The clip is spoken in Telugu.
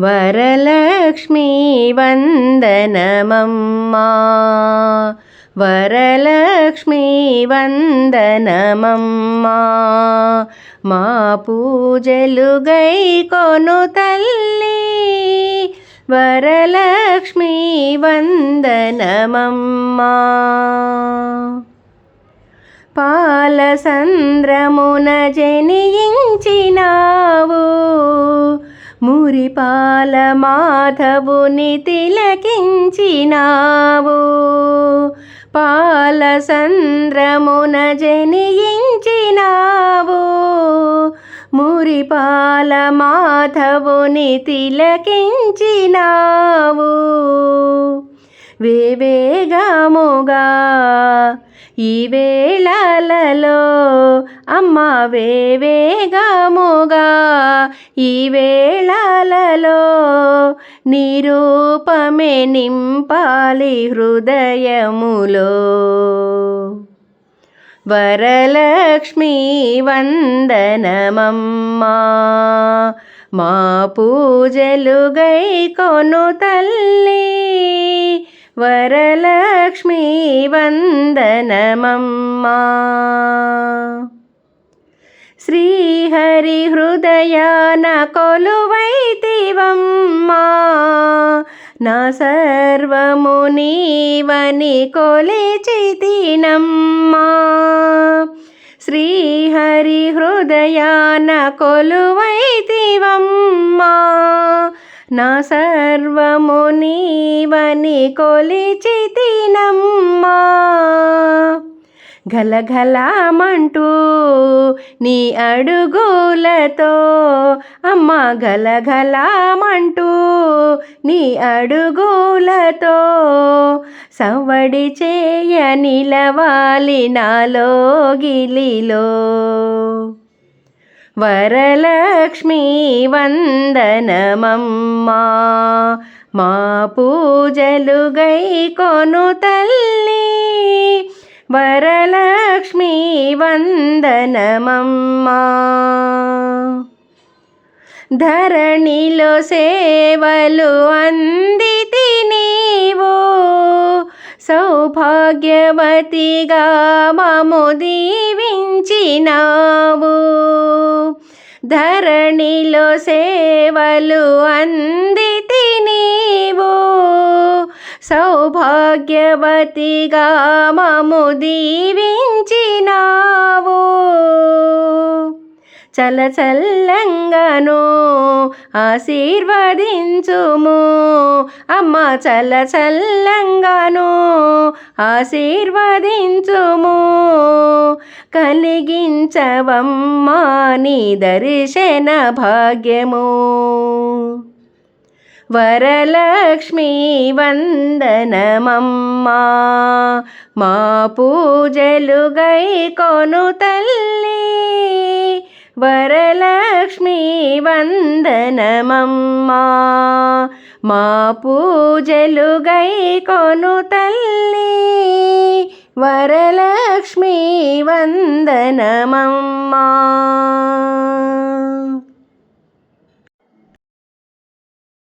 వరలక్ష్మీ వందనమమ్మా. వరలక్ష్మీ వందనమమ్మా. మా పూజలు గై కొను తల్లి. వరలక్ష్మీ వందనమమ్మా. పాలసంద్రమున జనించినావు మురిపాల మాధవుని తిలకించినావు. పాలసంద్రమున జనియించినావు. మురిపాల మాధవుని తిలకించినావు. వేవేగముగా ఈ వేళలలో అమ్మ వేవేగముగా ఈ వేళలలో నిరూపమే నింపాలి హృదయములో. వరలక్ష్మీ వందనమమ్మా మా పూజలు గై కొను తల్లి. వరలక్ష్మీ వందనమమ్మా. శ్రీహరి కొలువై కొలువైతివమ్మా. నా సర్వము నీవని కొలిచితినమ్మా. శ్రీహరి హృదయాన కొలువైతివమ్మా. నా సర్వము నీవని కొలిచితినమ్మా. గలగలమంటూ నీ అడుగులతో అమ్మ గలగలమంటూ నీ అడుగులతో సవ్వడి చేయ నిలవాలి నాలో గిలిలో. వరలక్ష్మీ వందనమమ్మా మా పూజలు గై కొను తల్లి. లక్ష్మీ వందనమమ్మా. ధరణిలో సేవలు అందితి నీవు. సౌభాగ్యవతిగా మము దీవించినావు. ధరణిలో సేవలు అందితి నీవు. సౌభాగ్యవతిగా మము దీవించినావు. చల చల్లంగాను ఆశీర్వదించుము. అమ్మ చల్ల చల్లంగాను ఆశీర్వదించుము. కలిగించవమ్మా నీ దర్శన భాగ్యము. వరలక్ష్మీ వందనమమ్మా. మా పూజలు గై కొను తల్లి. వరలక్ష్మీ వందనమమ్మా. మా పూజలు గై కొను తల్లి. వరలక్ష్మీ వందనమమ్మా.